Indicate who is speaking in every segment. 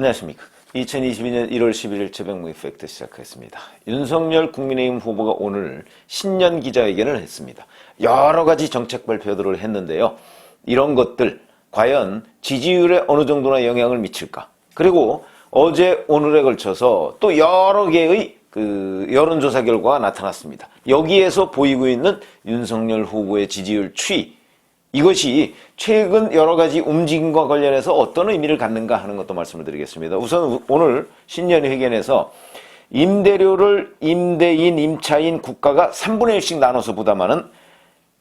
Speaker 1: 안녕하십니까. 2022년 1월 11일 최병무 이펙트 시작하겠습니다. 윤석열 국민의힘 후보가 오늘 신년 기자회견을 했습니다. 여러 가지 정책 발표들을 했는데요. 이런 것들 과연 지지율에 어느 정도나 영향을 미칠까? 그리고 어제 오늘에 걸쳐서 또 여러 개의 그 여론조사 결과가 나타났습니다. 여기에서 보이고 있는 윤석열 후보의 지지율 추이 이것이 최근 여러 가지 움직임과 관련해서 어떤 의미를 갖는가 하는 것도 말씀을 드리겠습니다. 우선 오늘 신년 회견에서 임대료를 임대인, 임차인, 국가가 3분의 1씩 나눠서 부담하는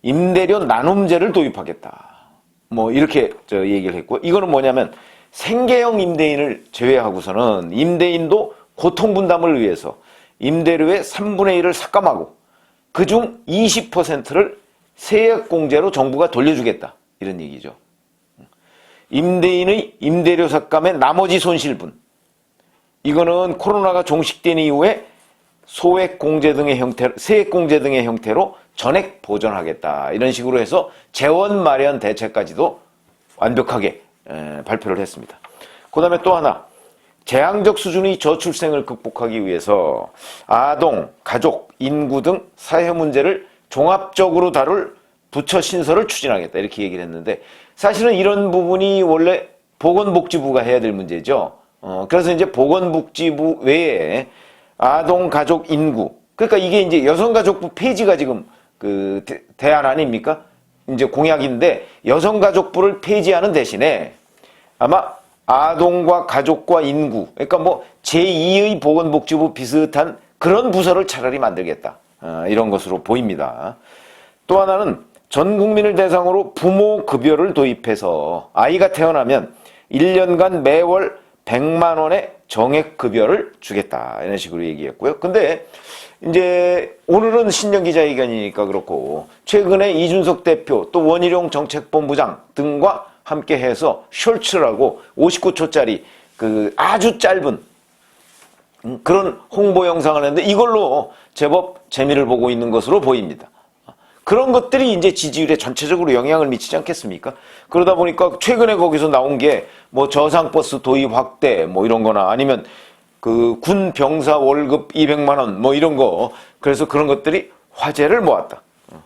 Speaker 1: 임대료 나눔제를 도입하겠다. 뭐 이렇게 저 얘기를 했고 이거는 뭐냐면 생계형 임대인을 제외하고서는 임대인도 고통 분담을 위해서 임대료의 3분의 1을 삭감하고 그중 20%를 세액공제로 정부가 돌려주겠다. 이런 얘기죠. 임대인의 임대료 삭감의 나머지 손실분. 이거는 코로나가 종식된 이후에 소액공제 등의 형태로, 세액공제 등의 형태로 전액 보전하겠다. 이런 식으로 해서 재원 마련 대책까지도 완벽하게 발표를 했습니다. 그 다음에 또 하나. 재앙적 수준의 저출생을 극복하기 위해서 아동, 가족, 인구 등 사회 문제를 종합적으로 다룰 부처 신설을 추진하겠다 이렇게 얘기를 했는데 사실은 이런 부분이 원래 보건복지부가 해야 될 문제죠. 어, 그래서 이제 보건복지부 외에 아동, 가족, 인구 그러니까 이게 이제 여성가족부 폐지가 지금 그 대, 대안 아닙니까? 이제 공약인데 여성가족부를 폐지하는 대신에 아마 아동과 가족과 인구 그러니까 뭐 제2의 보건복지부 비슷한 그런 부서를 차라리 만들겠다. 어, 이런 것으로 보입니다. 또 하나는 전 국민을 대상으로 부모 급여를 도입해서 아이가 태어나면 1년간 매월 100만 원의 정액 급여를 주겠다. 이런 식으로 얘기했고요. 근데 이제 오늘은 신년 기자회견이니까 그렇고 최근에 이준석 대표 또 원희룡 정책본부장 등과 함께 해서 숄츠라고 59초짜리 그 아주 짧은 음, 그런 홍보 영상을 했는데 이걸로 제법 재미를 보고 있는 것으로 보입니다. 그런 것들이 이제 지지율에 전체적으로 영향을 미치지 않겠습니까? 그러다 보니까 최근에 거기서 나온 게 뭐 저상버스 도입 확대 뭐 이런 거나 아니면 그 군 병사 월급 200만 원 뭐 이런 거 그래서 그런 것들이 화제를 모았다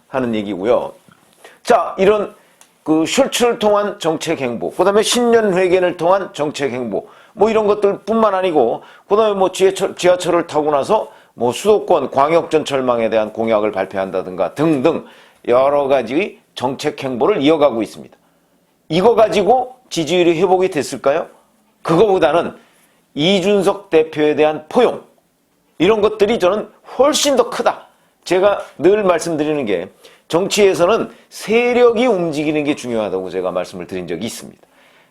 Speaker 1: 하는 얘기고요. 자, 이런 그 슐츠를 통한 정책 행보, 그 다음에 신년 회견을 통한 정책 행보, 뭐 이런 것들 뿐만 아니고, 그 다음에 뭐 지하철, 지하철을 타고 나서 뭐 수도권 광역전철망에 대한 공약을 발표한다든가 등등 여러 가지의 정책 행보를 이어가고 있습니다. 이거 가지고 지지율이 회복이 됐을까요? 그거보다는 이준석 대표에 대한 포용 이런 것들이 저는 훨씬 더 크다. 제가 늘 말씀드리는 게 정치에서는 세력이 움직이는 게 중요하다고 제가 말씀을 드린 적이 있습니다.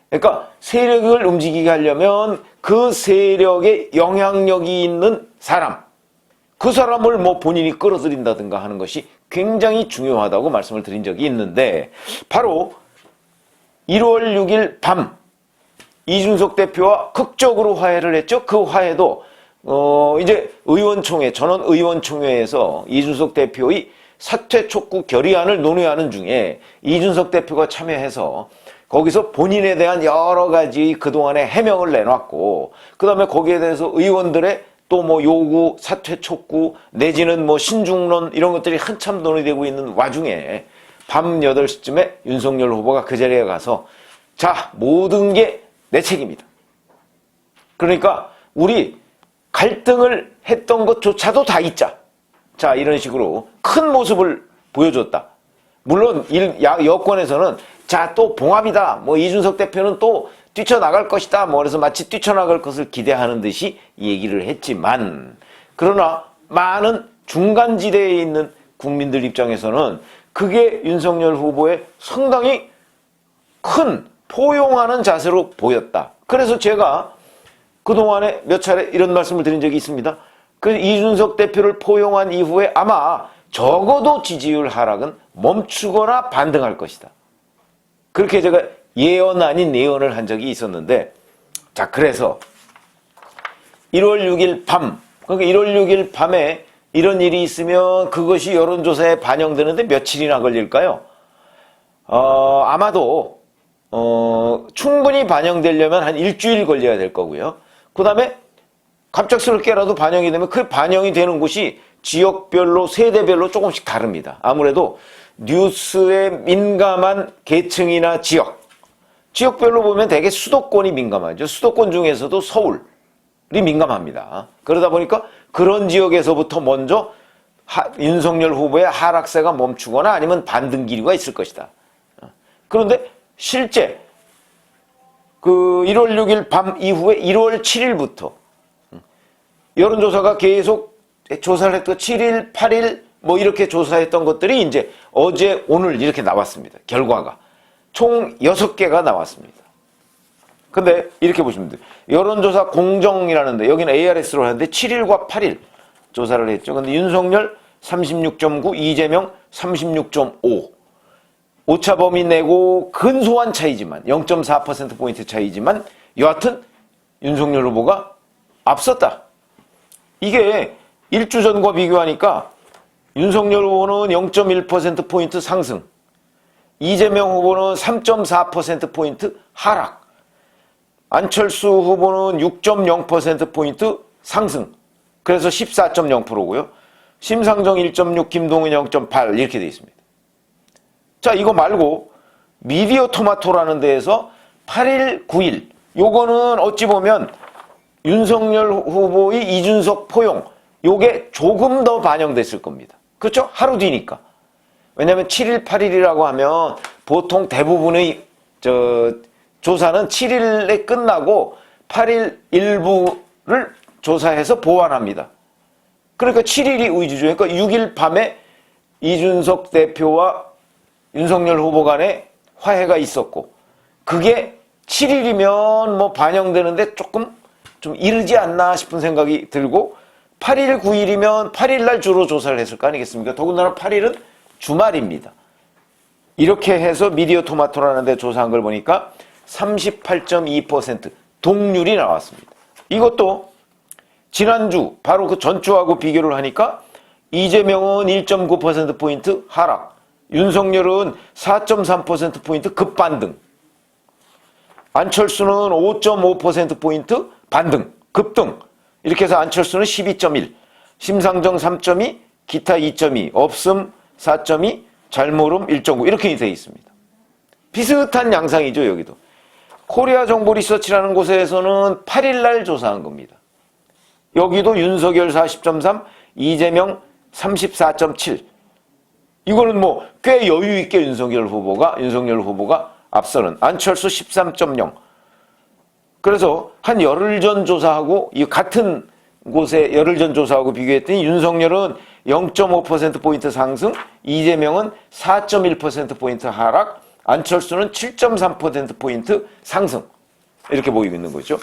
Speaker 1: 그러니까 세력을 움직이게 하려면 그 세력에 영향력이 있는 사람, 그 사람을 뭐 본인이 끌어들인다든가 하는 것이 굉장히 중요하다고 말씀을 드린 적이 있는데 바로 1월 6일 밤 이준석 대표와 극적으로 화해를 했죠. 그 화해도 어 이제 의원총회 전원 의원총회에서 이준석 대표의 사퇴 촉구 결의안을 논의하는 중에 이준석 대표가 참여해서 거기서 본인에 대한 여러 가지 그동안의 해명을 내놨고 그 다음에 거기에 대해서 의원들의 또 뭐 요구, 사퇴 촉구, 내지는 뭐 신중론 이런 것들이 한참 논의되고 있는 와중에 밤 8시쯤에 윤석열 후보가 그 자리에 가서 자, 모든 게 내 책임이다. 그러니까 우리 갈등을 했던 것조차도 다 잊자. 자, 이런 식으로 큰 모습을 보여줬다. 물론 일, 야, 여권에서는 자, 또 봉합이다. 뭐 이준석 대표는 또 뛰쳐나갈 것이다. 뭐 그래서 마치 뛰쳐나갈 것을 기대하는 듯이 얘기를 했지만 그러나 많은 중간지대에 있는 국민들 입장에서는 그게 윤석열 후보의 상당히 큰 포용하는 자세로 보였다. 그래서 제가 그동안에 몇 차례 이런 말씀을 드린 적이 있습니다. 그 이준석 대표를 포용한 이후에 아마 적어도 지지율 하락은 멈추거나 반등할 것이다. 그렇게 제가 예언 아닌 예언을 한 적이 있었는데 자 그래서 1월 6일 밤 그러니까 1월 6일 밤에 이런 일이 있으면 그것이 여론조사에 반영되는데 며칠이나 걸릴까요? 어, 아마도 어, 충분히 반영되려면 한 일주일 걸려야 될 거고요. 그 다음에 갑작스럽게라도 반영이 되면 그 반영이 되는 곳이 지역별로 세대별로 조금씩 다릅니다. 아무래도 뉴스에 민감한 계층이나 지역, 지역별로 보면 대개 수도권이 민감하죠. 수도권 중에서도 서울이 민감합니다. 그러다 보니까 그런 지역에서부터 먼저 하- 윤석열 후보의 하락세가 멈추거나 아니면 반등 기류가 있을 것이다. 그런데 실제 그 1월 6일 밤 이후에 1월 7일부터 여론조사가 계속 조사를 했던 7일, 8일 뭐 이렇게 조사했던 것들이 이제 어제, 오늘 이렇게 나왔습니다. 결과가. 총 6개가 나왔습니다. 근데 이렇게 보시면 돼요. 여론조사 공정이라는데 여기는 ARS로 하는데 7일과 8일 조사를 했죠. 근데 윤석열 36.9, 이재명 36.5. 오차 범위 내고 근소한 차이지만 0.4%포인트 차이지만 여하튼 윤석열 후보가 앞섰다. 이게 일주 전과 비교하니까 윤석열 후보는 0.1%포인트 상승, 이재명 후보는 3.4%포인트 하락, 안철수 후보는 6.0%포인트 상승, 그래서 14.0%고요. 심상정 1.6, 김동은 0.8 이렇게 돼 있습니다. 자, 이거 말고 미디어 토마토라는 데에서 8일, 9일 요거는 어찌 보면 윤석열 후보의 이준석 포용 요게 조금 더 반영됐을 겁니다. 그렇죠? 하루 뒤니까. 왜냐하면 7일, 8일이라고 하면 보통 대부분의 저 조사는 7일에 끝나고 8일 일부를 조사해서 보완합니다. 그러니까 7일이 의주죠. 그러니까 6일 밤에 이준석 대표와 윤석열 후보 간에 화해가 있었고 그게 7일이면 뭐 반영되는데 조금 좀 이르지 않나 싶은 생각이 들고 8일, 9일이면 8일 날 주로 조사를 했을 거 아니겠습니까? 더군다나 8일은 주말입니다. 이렇게 해서 미디어 토마토라는 데 조사한 걸 보니까 38.2% 동률이 나왔습니다. 이것도 지난주 바로 그 전주하고 비교를 하니까 이재명은 1.9%포인트 하락, 윤석열은 4.3%포인트 급반등, 안철수는 5.5%포인트 반등, 급등. 이렇게 해서 안철수는 12.1, 심상정 3.2, 기타 2.2, 없음 4.2, 잘모름 1.9 이렇게 되어 있습니다. 비슷한 양상이죠, 여기도. 코리아 정보 리서치라는 곳에서는 8일날 조사한 겁니다. 여기도 윤석열 40.3, 이재명 34.7. 이거는 뭐 꽤 여유 있게 윤석열 후보가 윤석열 후보가 앞서는 안철수 13.0. 그래서 한 열흘 전 조사하고 이 같은 곳에 열흘 전 조사하고 비교했더니 윤석열은 0.5% 포인트 상승, 이재명은 4.1% 포인트 하락, 안철수는 7.3% 포인트 상승. 이렇게 보이고 있는 거죠.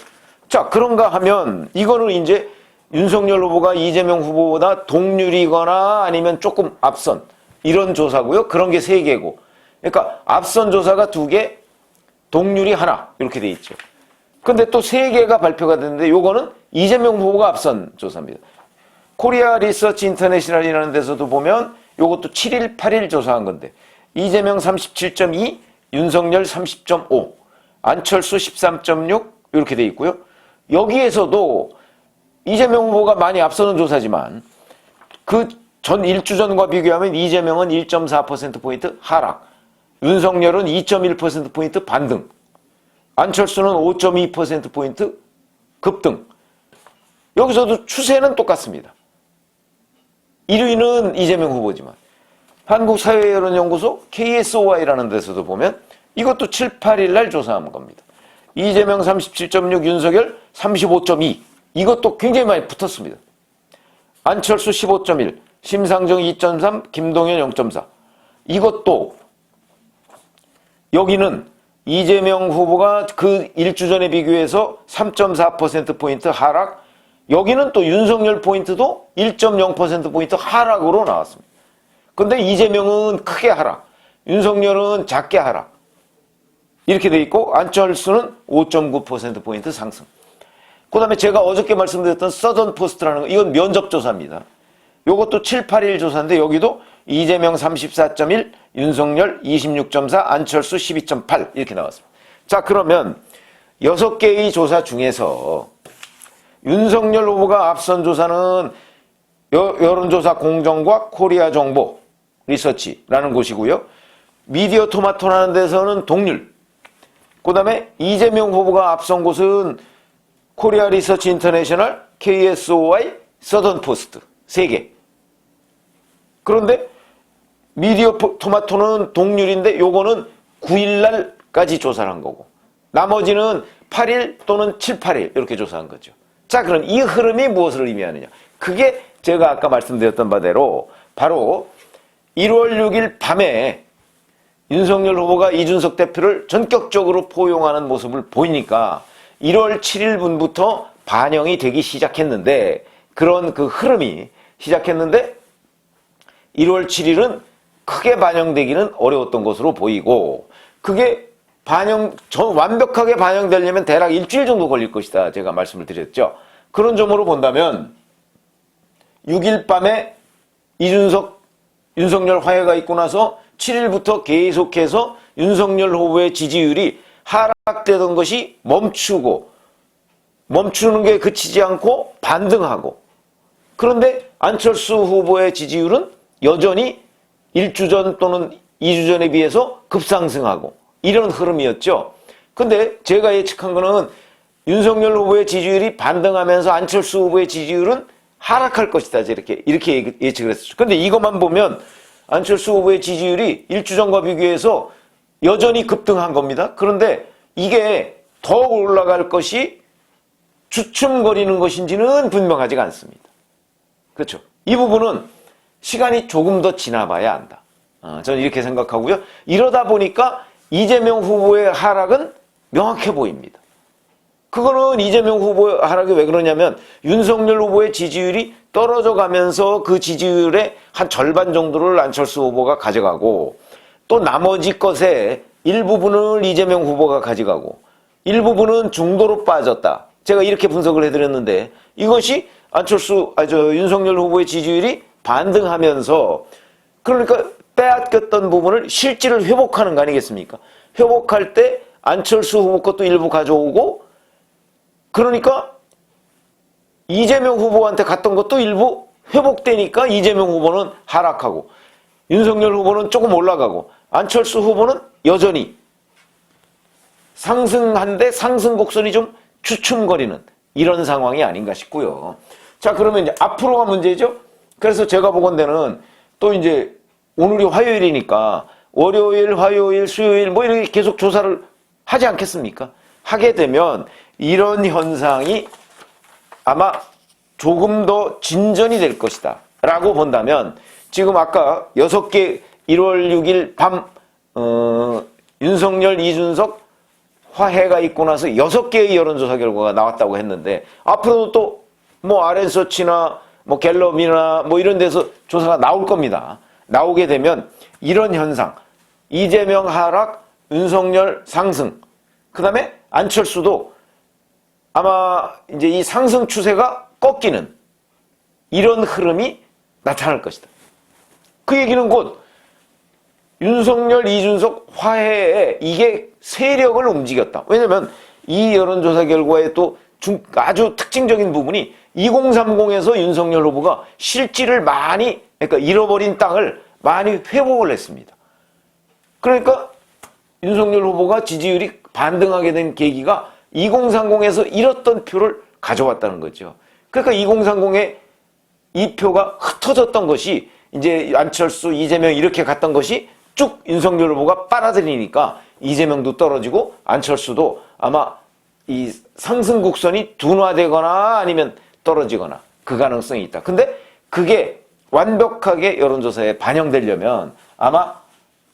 Speaker 1: 자, 그런가 하면 이거는 이제 윤석열 후보가 이재명 후보보다 동률이거나 아니면 조금 앞선 이런 조사고요. 그런 게 세 개고. 그러니까 앞선 조사가 두 개, 동률이 하나 이렇게 돼 있죠. 근데 또 세 개가 발표가 됐는데 요거는 이재명 후보가 앞선 조사입니다. 코리아 리서치 인터내셔널이라는 데서도 보면 요것도 7일, 8일 조사한 건데 이재명 37.2, 윤석열 30.5, 안철수 13.6 이렇게 돼 있고요. 여기에서도 이재명 후보가 많이 앞서는 조사지만 그전 일주 전과 비교하면 이재명은 1.4%포인트 하락, 윤석열은 2.1%포인트 반등, 안철수는 5.2%포인트 급등. 여기서도 추세는 똑같습니다. 1위는 이재명 후보지만 한국사회여론연구소 KSOI라는 데서도 보면 이것도 7, 8일 날 조사한 겁니다. 이재명 37.6, 윤석열 35.2 이것도 굉장히 많이 붙었습니다. 안철수 15.1, 심상정 2.3, 김동연 0.4 이것도 여기는 이재명 후보가 그 일주 전에 비교해서 3.4%포인트 하락, 여기는 또 윤석열 포인트도 1.0%포인트 하락으로 나왔습니다. 근데 이재명은 크게 하락, 윤석열은 작게 하락. 이렇게 돼 있고, 안철수는 5.9%포인트 상승. 그 다음에 제가 어저께 말씀드렸던 서던 포스트라는 거, 이건 면접조사입니다. 요것도 7, 8일 조사인데, 여기도 이재명 34.1, 윤석열 26.4, 안철수 12.8 이렇게 나왔습니다. 자, 그러면 여섯 개의 조사 중에서 윤석열 후보가 앞선 조사는 여, 여론조사 공정과 코리아 정보 리서치라는 곳이고요. 미디어 토마토라는 데서는 동률. 그 다음에 이재명 후보가 앞선 곳은 코리아 리서치 인터내셔널, KSOI, 서던 포스트. 세 개. 그런데 미디어 포- 토마토는 동률인데 요거는 9일날까지 조사를 한 거고 나머지는 8일 또는 7, 8일 이렇게 조사한 거죠. 자 그럼 이 흐름이 무엇을 의미하느냐 그게 제가 아까 말씀드렸던 바대로 바로 1월 6일 밤에 윤석열 후보가 이준석 대표를 전격적으로 포용하는 모습을 보이니까 1월 7일 분부터 반영이 되기 시작했는데 그런 그 흐름이 시작했는데 1월 7일은 크게 반영되기는 어려웠던 것으로 보이고 그게 반영 전 완벽하게 반영되려면 대략 일주일 정도 걸릴 것이다 제가 말씀을 드렸죠. 그런 점으로 본다면 6일 밤에 이준석 윤석열 화해가 있고 나서 7일부터 계속해서 윤석열 후보의 지지율이 하락되던 것이 멈추고 멈추는 게 그치지 않고 반등하고 그런데 안철수 후보의 지지율은 여전히 1주 전 또는 2주 전에 비해서 급상승하고 이런 흐름이었죠. 근데 제가 예측한 거는 윤석열 후보의 지지율이 반등하면서 안철수 후보의 지지율은 하락할 것이다. 이렇게, 이렇게 예측을 했었죠. 근데 이것만 보면 안철수 후보의 지지율이 1주 전과 비교해서 여전히 급등한 겁니다. 그런데 이게 더 올라갈 것이 주춤거리는 것인지는 분명하지가 않습니다. 그렇죠. 이 부분은 시간이 조금 더 지나봐야 한다. 어, 저는 이렇게 생각하고요. 이러다 보니까 이재명 후보의 하락은 명확해 보입니다. 그거는 이재명 후보의 하락이 왜 그러냐면 윤석열 후보의 지지율이 떨어져 가면서 그 지지율의 한 절반 정도를 안철수 후보가 가져가고 또 나머지 것의 일부분을 이재명 후보가 가져가고 일부분은 중도로 빠졌다. 제가 이렇게 분석을 해드렸는데 이것이 안철수, 아, 저, 윤석열 후보의 지지율이 반등하면서 그러니까 빼앗겼던 부분을 실질을 회복하는 거 아니겠습니까? 회복할 때 안철수 후보 것도 일부 가져오고 그러니까 이재명 후보한테 갔던 것도 일부 회복되니까 이재명 후보는 하락하고 윤석열 후보는 조금 올라가고 안철수 후보는 여전히 상승한데 상승 곡선이 좀 주춤거리는 이런 상황이 아닌가 싶고요. 자, 그러면 이제 앞으로가 문제죠? 그래서 제가 보건대는 또 이제 오늘이 화요일이니까 월요일, 화요일, 수요일 뭐 이렇게 계속 조사를 하지 않겠습니까? 하게 되면 이런 현상이 아마 조금 더 진전이 될 것이다. 라고 본다면 지금 아까 6개 1월 6일 밤 어, 윤석열, 이준석 화해가 있고 나서 6개의 여론조사 결과가 나왔다고 했는데 앞으로도 또 뭐 아랜서치나 뭐 갤럽이나 뭐 이런 데서 조사가 나올 겁니다. 나오게 되면 이런 현상 이재명 하락, 윤석열 상승 그 다음에 안철수도 아마 이제 이 상승 추세가 꺾이는 이런 흐름이 나타날 것이다. 그 얘기는 곧 윤석열, 이준석 화해에 이게 세력을 움직였다. 왜냐면 이 여론조사 결과에 또 중- 아주 특징적인 부분이 2030에서 윤석열 후보가 실질을 많이, 그러니까 잃어버린 땅을 많이 회복을 했습니다. 그러니까 윤석열 후보가 지지율이 반등하게 된 계기가 2030에서 잃었던 표를 가져왔다는 거죠. 그러니까 2030에 이 표가 흩어졌던 것이 이제 안철수, 이재명 이렇게 갔던 것이 쭉 윤석열 후보가 빨아들이니까 이재명도 떨어지고 안철수도 아마 이 상승 곡선이 둔화되거나 아니면 떨어지거나 그 가능성이 있다. 근데 그게 완벽하게 여론조사에 반영되려면 아마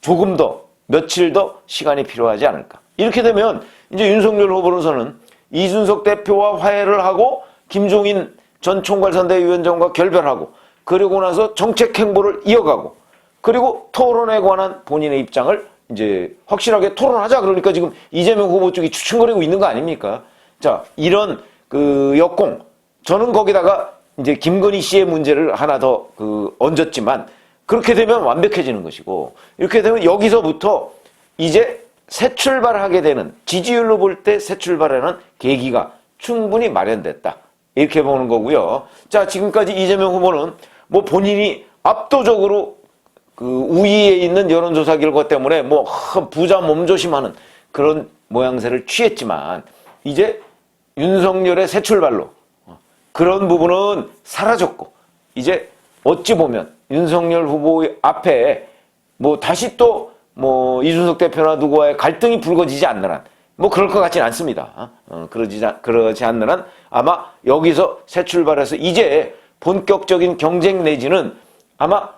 Speaker 1: 조금 더 며칠 더 시간이 필요하지 않을까. 이렇게 되면 이제 윤석열 후보로서는 이준석 대표와 화해를 하고 김종인 전 총괄선대위원장과 결별하고 그리고 나서 정책 행보를 이어가고 그리고 토론에 관한 본인의 입장을 이제 확실하게 토론하자 그러니까 지금 이재명 후보 쪽이 추춤거리고 있는 거 아닙니까? 자, 이런 그 역공 저는 거기다가 이제 김건희 씨의 문제를 하나 더 그 얹었지만 그렇게 되면 완벽해지는 것이고 이렇게 되면 여기서부터 이제 새 출발하게 되는 지지율로 볼 때 새 출발하는 계기가 충분히 마련됐다. 이렇게 보는 거고요. 자, 지금까지 이재명 후보는 뭐 본인이 압도적으로 그 우위에 있는 여론조사 결과 때문에 뭐 하, 부자 몸조심하는 그런 모양새를 취했지만 이제 윤석열의 새 출발로 어, 그런 부분은 사라졌고 이제 어찌 보면 윤석열 후보 앞에 뭐 다시 또 뭐 이준석 대표나 누구와의 갈등이 불거지지 않는 한 뭐 그럴 것 같지는 않습니다. 어, 그러지 않- 그러지 않는 한 아마 여기서 새 출발해서 이제 본격적인 경쟁 내지는 아마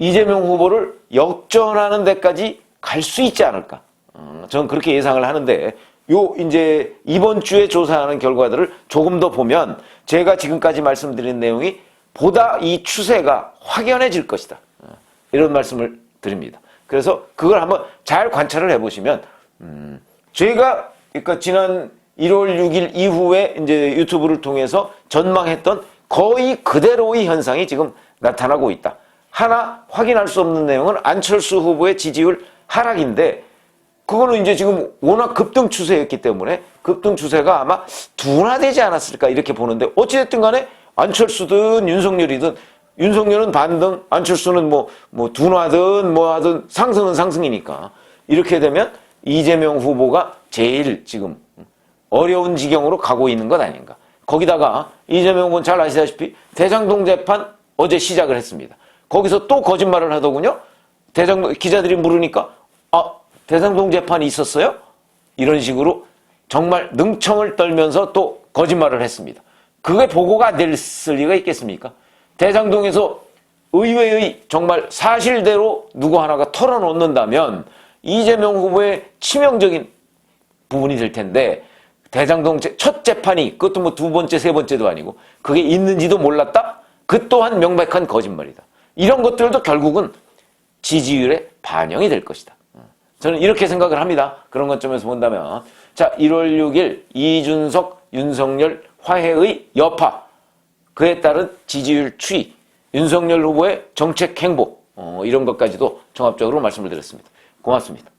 Speaker 1: 이재명 후보를 역전하는 데까지 갈 수 있지 않을까. 어, 저는 그렇게 예상을 하는데 요 이제 이번 주에 조사하는 결과들을 조금 더 보면 제가 지금까지 말씀드린 내용이 보다 이 추세가 확연해질 것이다. 어, 이런 말씀을 드립니다. 그래서 그걸 한번 잘 관찰을 해보시면 음, 저희가 그러니까 지난 1월 6일 이후에 이제 유튜브를 통해서 전망했던 거의 그대로의 현상이 지금 나타나고 있다. 하나 확인할 수 없는 내용은 안철수 후보의 지지율 하락인데 그거는 이제 지금 워낙 급등 추세였기 때문에 급등 추세가 아마 둔화되지 않았을까 이렇게 보는데 어찌됐든 간에 안철수든 윤석열이든 윤석열은 반등, 안철수는 뭐, 뭐 둔화든 뭐 하든 상승은 상승이니까 이렇게 되면 이재명 후보가 제일 지금 어려운 지경으로 가고 있는 것 아닌가. 거기다가 이재명 후보는 잘 아시다시피 대장동 재판 어제 시작을 했습니다. 거기서 또 거짓말을 하더군요. 대장 기자들이 물으니까 아 대장동 재판이 있었어요? 이런 식으로 정말 능청을 떨면서 또 거짓말을 했습니다. 그게 보고가 안 됐을 리가 있겠습니까? 대장동에서 의회의 정말 사실대로 누구 하나가 털어놓는다면 이재명 후보의 치명적인 부분이 될 텐데 대장동 제- 첫 재판이 그것도 뭐 두 번째 세 번째도 아니고 그게 있는지도 몰랐다 그 또한 명백한 거짓말이다 이런 것들도 결국은 지지율에 반영이 될 것이다 저는 이렇게 생각을 합니다. 그런 관점에서 본다면. 자 1월 6일 이준석 윤석열 화해의 여파. 그에 따른 지지율 추이. 윤석열 후보의 정책 행보. 어, 이런 것까지도 종합적으로 말씀을 드렸습니다. 고맙습니다